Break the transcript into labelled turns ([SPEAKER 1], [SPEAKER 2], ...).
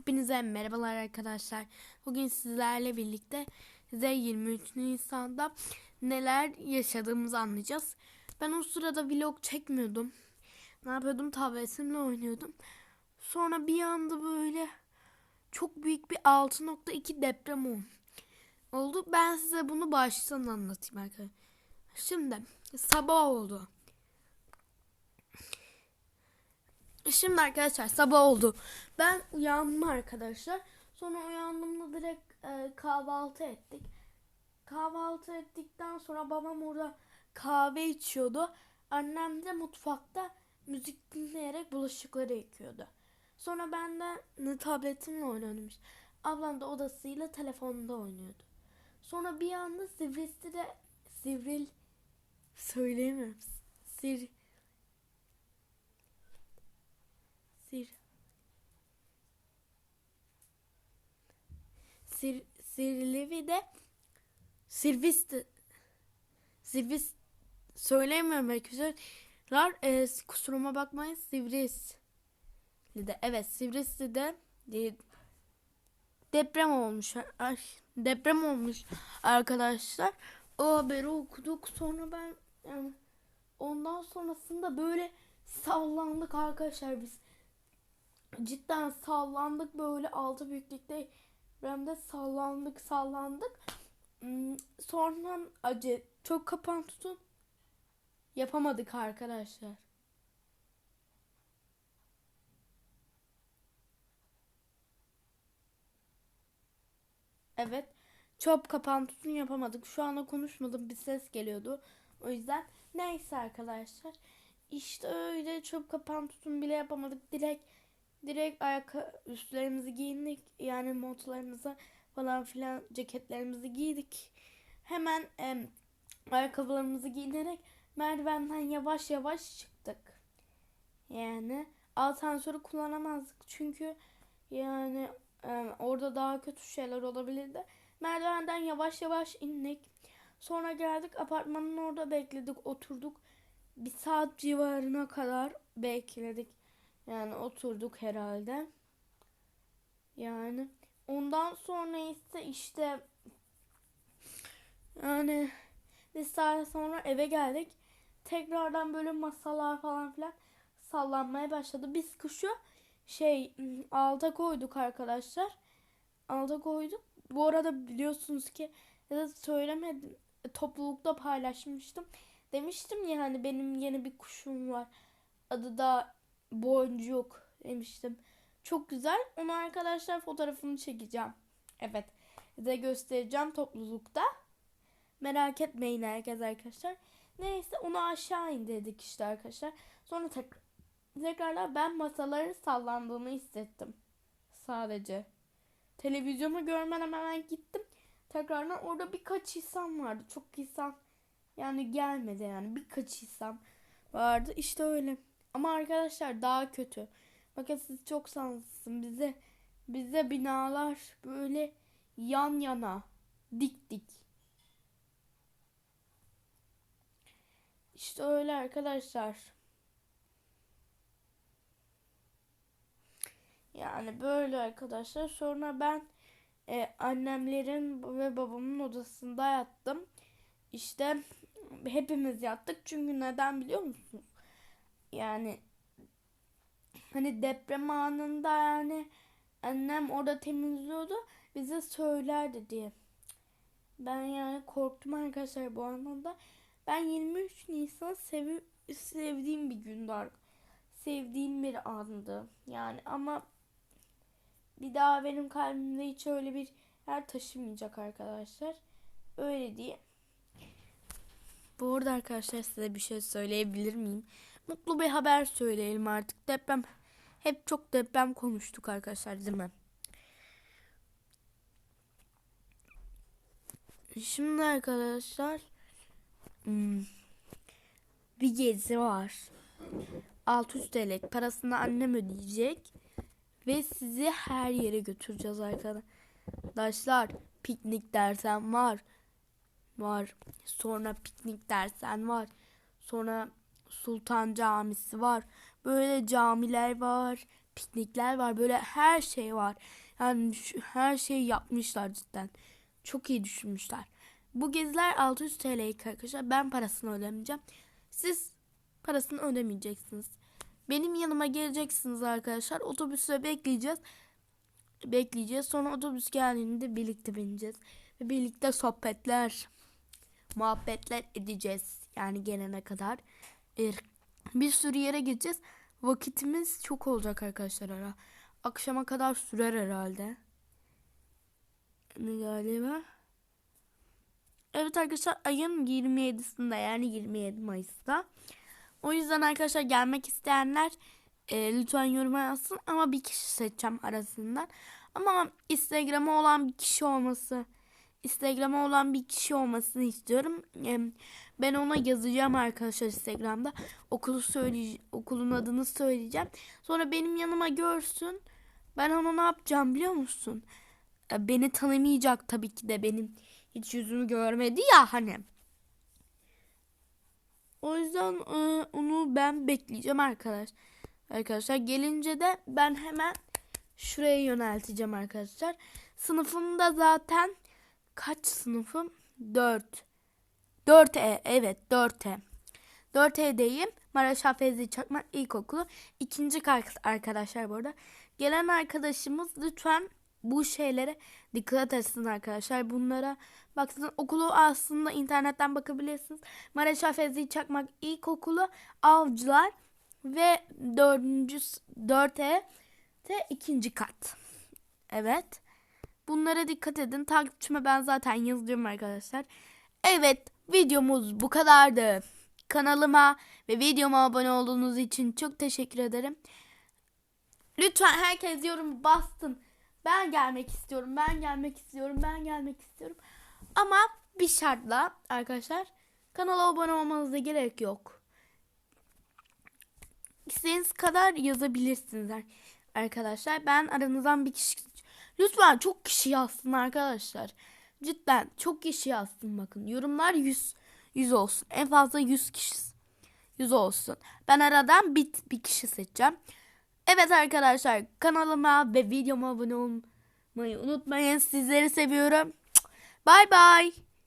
[SPEAKER 1] Hepinize merhabalar arkadaşlar. Bugün sizlerle birlikte size 23 Nisan'da neler yaşadığımızı anlayacağız. Ben o sırada vlog çekmiyordum. Ne yapıyordum? Tabletimle oynuyordum. Sonra bir anda böyle çok büyük bir 6.2 deprem oldu. Ben size bunu baştan anlatayım arkadaşlar. Şimdi sabah oldu. Şimdi arkadaşlar sabah oldu. Ben uyandım arkadaşlar. Sonra uyandığımda direkt e, kahvaltı ettik. Kahvaltı ettikten sonra babam orada kahve içiyordu. Annem de mutfakta müzik dinleyerek bulaşıkları yıkıyordu. Sonra ben de tabletimle işte. Ablam da odasıyla telefonda oynuyordu. Sonra bir anda sivrisi de sivril söyleyemiyorum. Sir Sir Sir Sirlivi de Sirvis Sirvis söyleyemiyorum arkadaşlar. E, kusuruma bakmayın Sivris de evet Sivrisli de de deprem olmuş. Ay, deprem olmuş arkadaşlar. O haberi okuduk. Sonra ben yani ondan sonrasında böyle sallandık arkadaşlar biz cidden sallandık böyle altı büyüklükte depremde sallandık sallandık. Hmm, sonra acı çok kapan tutun yapamadık arkadaşlar. Evet. Çöp kapan tutun yapamadık. Şu anda konuşmadım bir ses geliyordu. O yüzden neyse arkadaşlar. İşte öyle çöp kapan tutun bile yapamadık. Direkt direkt ayak üstlerimizi giyindik. Yani montlarımızı falan filan ceketlerimizi giydik. Hemen e, ayakkabılarımızı giyinerek merdivenden yavaş yavaş çıktık. Yani asansörü kullanamazdık çünkü yani e, orada daha kötü şeyler olabilirdi. Merdivenden yavaş yavaş indik. Sonra geldik apartmanın orada bekledik oturduk. Bir saat civarına kadar bekledik. Yani oturduk herhalde. Yani ondan sonra ise işte yani saat sonra eve geldik. Tekrardan böyle masalar falan filan sallanmaya başladı. Biz kuşu şey alta koyduk arkadaşlar. Alta koyduk. Bu arada biliyorsunuz ki ya da söylemedim. Toplulukta paylaşmıştım. Demiştim ya hani benim yeni bir kuşum var. Adı da boncuk demiştim. Çok güzel. Onu arkadaşlar fotoğrafını çekeceğim. Evet. Size göstereceğim toplulukta. Merak etmeyin herkes arkadaşlar. Neyse onu aşağı indirdik işte arkadaşlar. Sonra tek tekrardan ben masaların sallandığını hissettim. Sadece. Televizyonu görmeden hemen gittim. Tekrardan orada birkaç insan vardı. Çok insan yani gelmedi yani. Birkaç insan vardı. İşte öyle. Ama arkadaşlar daha kötü. Bakın siz çok şanslısınız. Bize bize binalar böyle yan yana dik dik. İşte öyle arkadaşlar. Yani böyle arkadaşlar. Sonra ben e, annemlerin ve babamın odasında yattım. İşte hepimiz yattık. Çünkü neden biliyor musunuz? Yani hani deprem anında yani annem orada temizliyordu. Bize söylerdi diye. Ben yani korktum arkadaşlar bu anlamda. Ben 23 Nisan sev sevdiğim bir gündü. Sevdiğim bir andı. Yani ama bir daha benim kalbimde hiç öyle bir yer taşımayacak arkadaşlar. Öyle diye. Bu arada arkadaşlar size bir şey söyleyebilir miyim? Mutlu bir haber söyleyelim artık. Deprem hep çok deprem konuştuk arkadaşlar değil mi? Şimdi arkadaşlar hmm, bir gezi var. 600 TL parasını annem ödeyecek ve sizi her yere götüreceğiz arkadaşlar. Piknik dersen var. Var. Sonra piknik dersen var. Sonra Sultan Camisi var. Böyle camiler var. piknikler var. Böyle her şey var. Yani şu- her şeyi yapmışlar cidden. Çok iyi düşünmüşler. Bu geziler 600 TL'ydi arkadaşlar. Ben parasını ödemeyeceğim. Siz parasını ödemeyeceksiniz. Benim yanıma geleceksiniz arkadaşlar. Otobüste bekleyeceğiz. Bekleyeceğiz. Sonra otobüs geldiğinde birlikte bineceğiz. Ve birlikte sohbetler, muhabbetler edeceğiz. Yani gelene kadar. Bir, bir sürü yere gideceğiz. Vakitimiz çok olacak arkadaşlar ara. Akşama kadar sürer herhalde. Ne galiba? Evet arkadaşlar ayın 27'sinde yani 27 Mayıs'ta. O yüzden arkadaşlar gelmek isteyenler e, lütfen yoruma yazsın ama bir kişi seçeceğim arasından. Ama Instagram'a olan bir kişi olması, Instagram'a olan bir kişi olmasını istiyorum. E, ben ona yazacağım arkadaşlar Instagram'da. Okulu söyle okulun adını söyleyeceğim. Sonra benim yanıma görsün. Ben ona ne yapacağım biliyor musun? E, beni tanımayacak tabii ki de benim hiç yüzümü görmedi ya hani. O yüzden e, onu ben bekleyeceğim arkadaş. Arkadaşlar gelince de ben hemen şuraya yönelteceğim arkadaşlar. Sınıfımda zaten kaç sınıfım? 4. 4E evet 4E. 4E'deyim. Maraş Hafezi Çakmak İlkokulu. İkinci kar- arkadaşlar bu arada. Gelen arkadaşımız lütfen bu şeylere dikkat etsin arkadaşlar. Bunlara baksın okulu aslında internetten bakabilirsiniz. Maraş Hafezi Çakmak İlkokulu Avcılar ve 4. 4'e de ikinci kat. Evet. Bunlara dikkat edin. Takipçime ben zaten yazıyorum arkadaşlar. Evet videomuz bu kadardı. Kanalıma ve videoma abone olduğunuz için çok teşekkür ederim. Lütfen herkes yorum bastın. Ben gelmek istiyorum, ben gelmek istiyorum, ben gelmek istiyorum. Ama bir şartla arkadaşlar kanala abone olmanıza gerek yok. İstediğiniz kadar yazabilirsiniz ar- arkadaşlar. Ben aranızdan bir kişi... Lütfen çok kişi yazsın arkadaşlar. Cidden çok kişi yazsın bakın. Yorumlar 100, 100 olsun. En fazla 100 kişi 100 olsun. Ben aradan bir, bir kişi seçeceğim. Evet arkadaşlar kanalıma ve videoma abone olmayı unutmayın. Sizleri seviyorum. Bye bye.